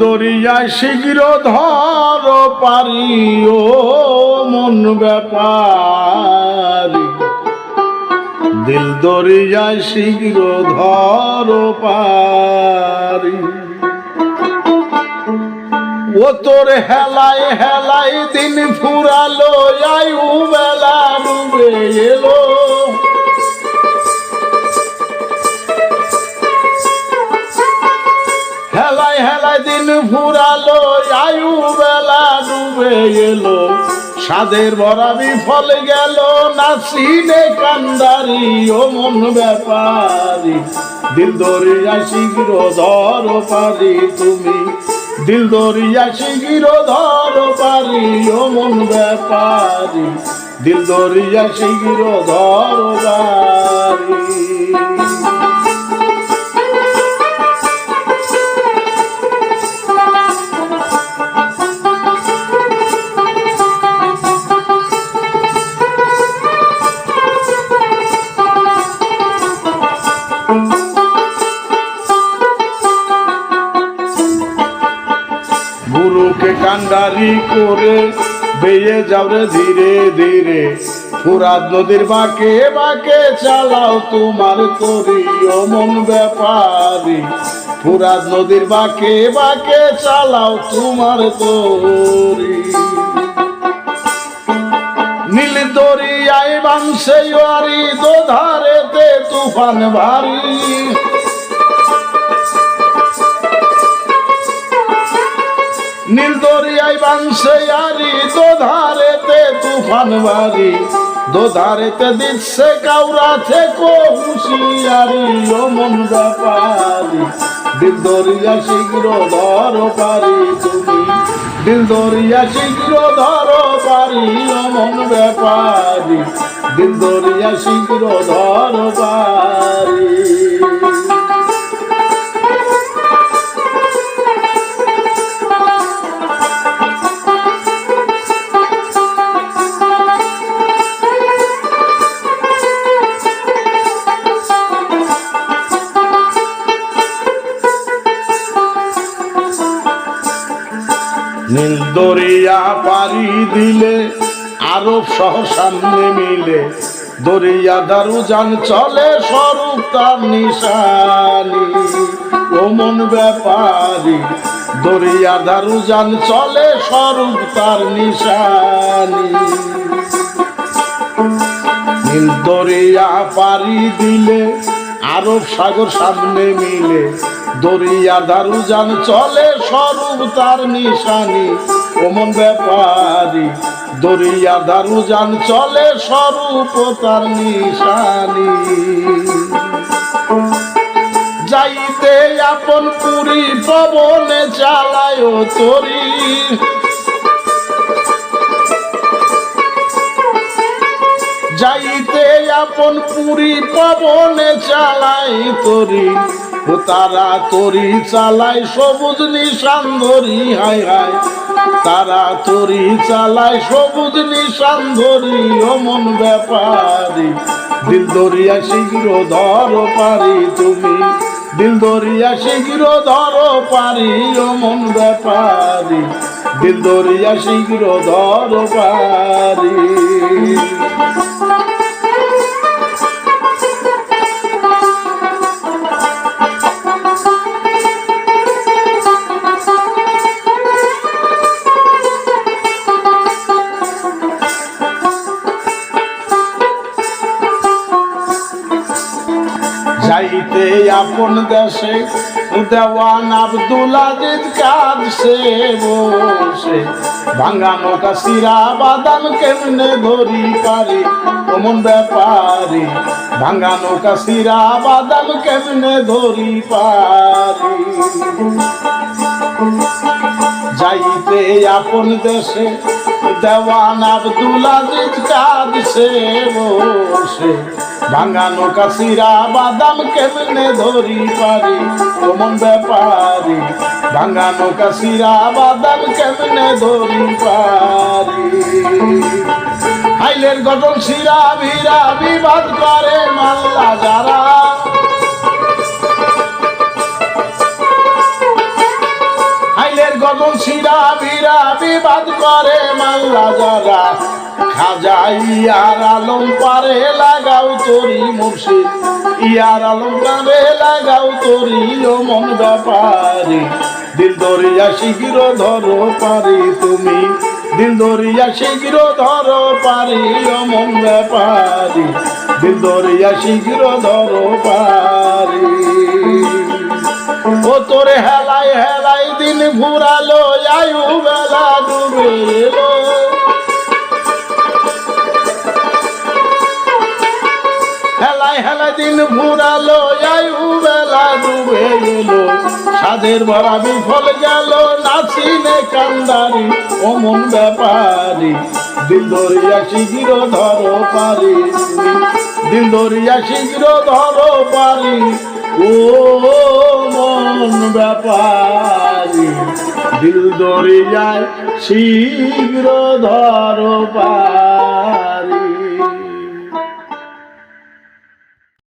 দরিয়ায় শীঘ্র ধর পারি ও মন ব্যাপারি। দিল দরিয়ায় শীঘ্র ধর পারি ও তোর হেলায় হেলায় দিন ফুরালো, আয়ু বেলা ফুরালো আয়ু বেলা ডুবে এলো। সাদের ভরাবি ফল গেল, নাসিনে কান্দারি, ও মন ব্যাপারি। দিল দরিয়া শীঘ্র ধর পারি তুমি। দিল দরিয়া শীঘ্র ধর পারি, ও মন ব্যাপারি। দিল দরিয়া শীঘ্র ধর পারি। গুরুকে করে, বেয়ে যাও রে ধীরে ধীরে। ফুরাত নদীর বাঁকে বাঁকে চালাও তোমার তরি অমন ব্যাপারি। ফুরাত নদীর বাঁকে বাঁকে চালাও তোমার তরি নীল দরিয়ায় বাংশে ওয়ারি, দোধারেতে তুফান ভারী। নীল দরিয়ায় বাংশে আরি, দোধারেতে তুফান বাড়ি দোধারেতে দিচ্ছে কাউরা থেকে হুশিয়ারি অমন ব্যাপারি। দিল দরিয়া শীঘ্র ধর পারি তুমি। দিল দরিয়া শীঘ্র ধর পারি অমন ব্যাপারি। দিল দরিয়া শীঘ্র ধর পারি। দরিয়া পারি দিলে, আরব সহ সামনে মিলে দরিয়া দারু যান চলে স্বরূপ তার নিশানি। ওমন ব্যাপারি, দরিয়া দারু যান চলে স্বরূপ তার নিশানি। নীল দরিয়া পারি দিলে, আরব সাগর সামনে মিলে। দরিয়া দারু যান চলে স্বরূপ তার নিশানি। ওমন ব্যাপারি, দরিয়া দারু যান চলে স্বরূপ তার নিশানি। যাইতে আপন পুরী পবনে চালায় তরি। যাইতে আপন পুরী পবনে চালাই তরি। তারা তরি চালাই সবুজ নিশান ধরি, হায় হায়। তারা তরি চালায় সবুজ নিশান ধরি অমন ব্যাপারি। দিল দরিয়া শীঘ্র ধর পারি তুমি। দিল দরিয়া শীঘ্র ধর পারি অমন ব্যাপারি। দিল দরিয়া শীঘ্র ধর পারি। যাইতে আপন দেশে, দেওয়ান আব্দুল আজিজ কাঁদছে বসে। ভাঙ্গা নৌকা সিরা বাদাম কেমনে ধরি পারি? অমন ব্যাপারি, ভাঙ্গা নৌকা সিরা বাদাম কেমনে ধরি পারি? যাইতে আপন দেশে, দেওয়ান আব্দুল আজিজ কাঁদছে বসে। ভাঙা নৌকা সিরা বাদাম কেমনে ধরি পারি? কোমন ব্যাপারি? ভাঙা নৌকা সিরা বাদাম কেমনে ধরি পারি? হাইলের গঠন সিরা ভিরা বিবাদ করে মাল্লা যারা। হাইলের যখন সিরা বিরা বিবাদ করে মাল্লা যারা। খাজা ইয়ার আলম পারে লাগাও তোরি মুর্শিদ। ইয়ার আলম পারে লাগাও তোরি ও ব্যাপারি। দিল দরিয়া শীঘ্র ধরো পারি তুমি। দিল দরিয়া শীঘ্র ধরো পারি ও মন ব্যাপারি। দিল দরিয়া শীঘ্র ধরো পারি। ও তোরে হেলাই হেলাই দিন ফুরালো আয়ু বেলা ডুবে দিন ফুরালো আয়ু বেলা ডুবে এলো। সাদের ভরা বিফল গেল, নাচিনে কান্দারি, অমন ব্যাপারি। দিল দরিয়া শীঘ্র ধরো পারি। দিল দরিয়া শীঘ্র ধরো পারি। ও মন ব্যাপারি। দিল দরিয়ায় শীঘ্র ধরো পারি।